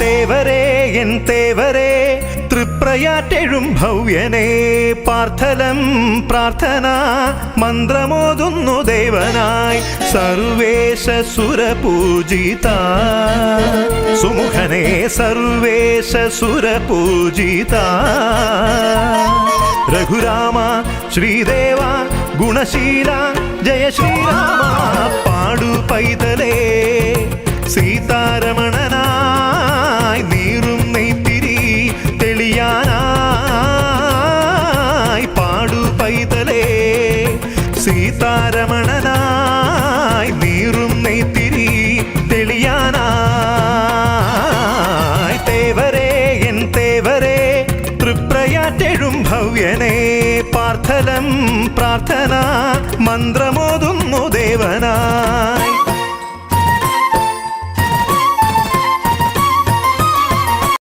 തേവരേ N തേവരേ തൃപ്രയാറ്റെഴും ഭവ്യനെ പാർത്ഥലം പ്രാർത്ഥന മന്ത്രമോതുന്നു ദേവനായി സർവേശ സുരപൂജിത സുമുഖനെ സർവേശ സുരപൂജിത രഘുരാമ ശ്രീദേവ ഗുണശീല ജയ ശ്രീരാമ പാടു പൈതലേ സീതാരമണനായി പൈതലേ സീതാരമണനായി നീറും നെയ്ത്തിരി തെളിയാനായി. തേവരേ എൻ തേവരേ തൃപ്രയാറ്റെഴും ഭവ്യനെ പാർത്ഥലം പ്രാർത്ഥന മന്ത്രമോതുന്നു ദേവനാ.